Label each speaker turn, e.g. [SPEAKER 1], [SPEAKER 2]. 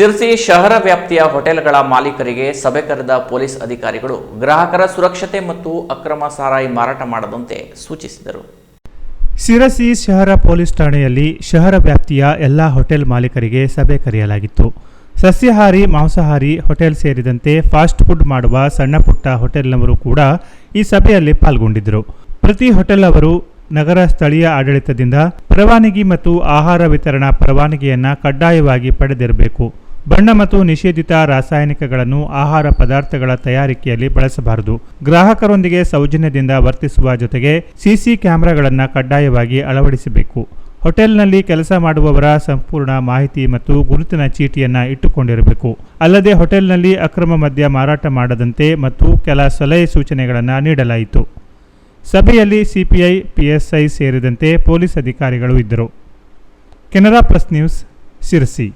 [SPEAKER 1] ಸಿರ್ಸಿ ಶಹರ ವ್ಯಾಪ್ತಿಯ ಹೋಟೆಲ್ಗಳ ಮಾಲೀಕರಿಗೆ ಸಭೆ ಕರೆದ ಪೊಲೀಸ್ ಅಧಿಕಾರಿಗಳು ಗ್ರಾಹಕರ ಸುರಕ್ಷತೆ ಮತ್ತು ಅಕ್ರಮ ಸಾರಾಯಿ ಮಾರಾಟ ಮಾಡದಂತೆ ಸೂಚಿಸಿದರು.
[SPEAKER 2] ಸಿರಸಿ ಶಹರ ಪೊಲೀಸ್ ಠಾಣೆಯಲ್ಲಿ ಶಹರ ವ್ಯಾಪ್ತಿಯ ಎಲ್ಲ ಹೋಟೆಲ್ ಮಾಲೀಕರಿಗೆ ಸಭೆ ಕರೆಯಲಾಗಿತ್ತು. ಸಸ್ಯಾಹಾರಿ, ಮಾಂಸಾಹಾರಿ ಹೋಟೆಲ್ ಸೇರಿದಂತೆ ಫಾಸ್ಟ್ ಫುಡ್ ಮಾಡುವ ಸಣ್ಣ ಪುಟ್ಟ ಹೋಟೆಲ್ನವರು ಕೂಡ ಈ ಸಭೆಯಲ್ಲಿ ಪಾಲ್ಗೊಂಡಿದ್ದರು. ಪ್ರತಿ ಹೋಟೆಲ್ ಅವರು ನಗರ ಸ್ಥಳೀಯ ಆಡಳಿತದಿಂದ ಪರವಾನಗಿ ಮತ್ತು ಆಹಾರ ವಿತರಣಾ ಪರವಾನಗಿಯನ್ನು ಕಡ್ಡಾಯವಾಗಿ ಪಡೆದಿರಬೇಕು. ಬಣ್ಣ ಮತ್ತು ನಿಷೇಧಿತ ರಾಸಾಯನಿಕಗಳನ್ನು ಆಹಾರ ಪದಾರ್ಥಗಳ ತಯಾರಿಕೆಯಲ್ಲಿ ಬಳಸಬಾರದು. ಗ್ರಾಹಕರೊಂದಿಗೆ ಸೌಜನ್ಯದಿಂದ ವರ್ತಿಸುವ ಜೊತೆಗೆ ಸಿಸಿ ಕ್ಯಾಮೆರಾಗಳನ್ನು ಕಡ್ಡಾಯವಾಗಿ ಅಳವಡಿಸಬೇಕು. ಹೋಟೆಲ್ನಲ್ಲಿ ಕೆಲಸ ಮಾಡುವವರ ಸಂಪೂರ್ಣ ಮಾಹಿತಿ ಮತ್ತು ಗುರುತಿನ ಚೀಟಿಯನ್ನು ಇಟ್ಟುಕೊಂಡಿರಬೇಕು. ಅಲ್ಲದೆ ಹೋಟೆಲ್ನಲ್ಲಿ ಅಕ್ರಮ ಮದ್ಯ ಮಾರಾಟ ಮಾಡದಂತೆ ಮತ್ತು ಕೆಲ ಸಲಹೆ ಸೂಚನೆಗಳನ್ನು ನೀಡಲಾಯಿತು. ಸಭೆಯಲ್ಲಿ ಸಿಪಿಐ, ಪಿಎಸ್ಐ ಸೇರಿದಂತೆ ಪೊಲೀಸ್ ಅಧಿಕಾರಿಗಳು ಇದ್ದರು. Canara press news Sirsi